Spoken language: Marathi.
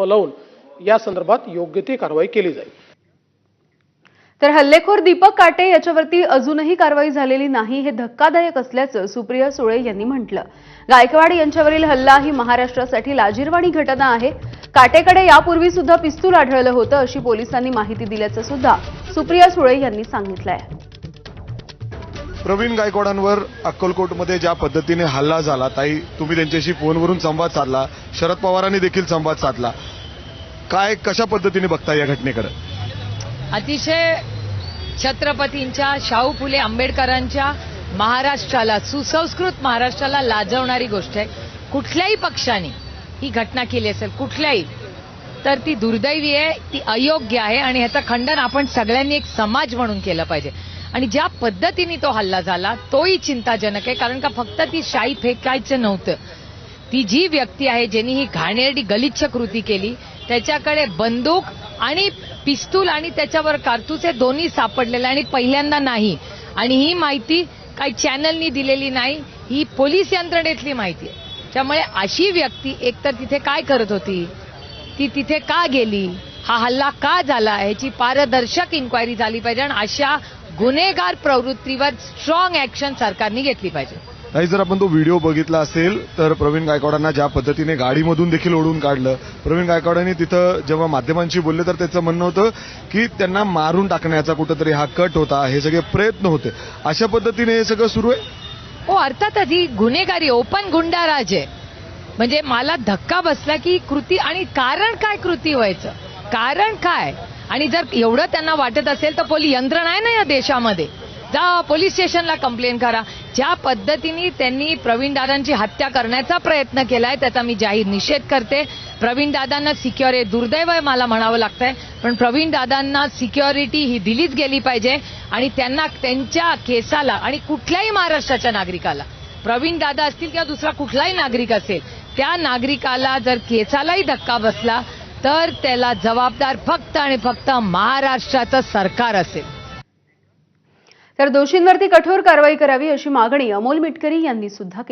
लावून या संदर्भात योग्य ती कारवाई केली जाईल. तर हल्लेखोर दीपक काटे याच्यावरती अजूनही कारवाई झालेली नाही हे धक्कादायक असल्याचं सुप्रिया सुळे यांनी म्हटलं. गायकवाड यांच्यावरील हल्ला ही महाराष्ट्रासाठी लाजीरवाणी घटना आहे. काटेकडे यापूर्वी सुद्धा पिस्तूल आढळलं होतं अशी पोलिसांनी माहिती दिल्याचं सुद्धा सुप्रिया सुळे यांनी सांगितलंय. प्रवीण गायकवाडांवर अक्कलकोटमध्ये ज्या पद्धतीने हल्ला झाला ताई तुम्ही त्यांच्याशी फोनवरून संवाद साधला शरद पवारांनी देखील संवाद साधला. काय कशा पद्धतीने बघता या घटनेकडे? अतिशय छत्रपतींच्या शाहू फुले आंबेडकरांच्या महाराष्ट्राला सुसंस्कृत महाराष्ट्राला लाजवणारी गोष्ट आहे. कुठल्याही पक्षाने ही घटना केली असेल कुठल्याही तर ती दुर्दैवी आहे ती अयोग्य आहे आणि ह्याचं खंडन आपण सगळ्यांनी एक समाज म्हणून केलं पाहिजे. आणि ज्या पद्धतीने तो हल्ला झाला तोही चिंताजनक आहे कारण का फक्त ती शाई फेकायचं नव्हतं. ती जी व्यक्ती आहे ज्यांनी ही घाणेरडी गलिच्छ कृती केली त्याच्याकडे बंदूक आणि पिस्तूल आणि त्याच्यावर कारतूस हे दोन्ही सापडलेलं आहे आणि पहिल्यांदा नाही. आणि ही माहिती काही चॅनलनी दिलेली नाही ही पोलीस यंत्रणेतली माहिती आहे. त्यामुळे अशी व्यक्ती एकतर तिथे काय करत होती ती तिथे का गेली हा हल्ला का झाला ह्याची पारदर्शक इन्क्वायरी झाली पाहिजे. आणि अशा गुन्हेगार प्रवृत्तीवर स्ट्रॉंग ऍक्शन सरकारने घेतली पाहिजे. ताई जर आपण तो व्हिडिओ बघितला असेल तर प्रवीण गायकवाडांना ज्या पद्धतीने गाडीमधून देखील ओढून काढलं प्रवीण गायकवाडांनी तिथं जेव्हा माध्यमांशी बोलले तर त्याचं म्हणणं होतं की त्यांना मारून टाकण्याचा कुठंतरी हा कट होता हे सगळे प्रयत्न होते. अशा पद्धतीने हे सगळं सुरू आहे? हो अर्थातच ही गुन्हेगारी ओपन गुंडाराज आहे. म्हणजे मला धक्का बसला की कृती आणि कारण काय कृती व्हायचं? कारण काय? आणि जर एवढं त्यांना वाटत असेल तर पोलीस यंत्रणा आहे ना या देशामध्ये. जा पोलीस स्टेशनला कंप्लेंट करा. ज्या पद्धतीने त्यांनी प्रवीण दादांची हत्या करण्याचा प्रयत्न केलाय त्याचा मी जाहीर निषेध करते. प्रवीण दादांना सिक्युरिटी दुर्दैव आहे मला म्हणावं लागतंय. पण प्रवीण दादांना सिक्युरिटी ही दिलीच गेली पाहिजे आणि त्यांना त्यांच्या केसाला आणि कुठल्याही महाराष्ट्राच्या नागरिकाला प्रवीण दादा असतील किंवा दुसरा कुठलाही नागरिक असेल त्या नागरिकाला जर केसालाही धक्का बसला तर त्याला जबाबदार फक्त आणि फक्त महाराष्ट्राचं सरकार असेल. तर दोषींवरती कठोर कारवाई करावी अशी मागणी अमोल मिटकरी यांनी सुद्धा केली.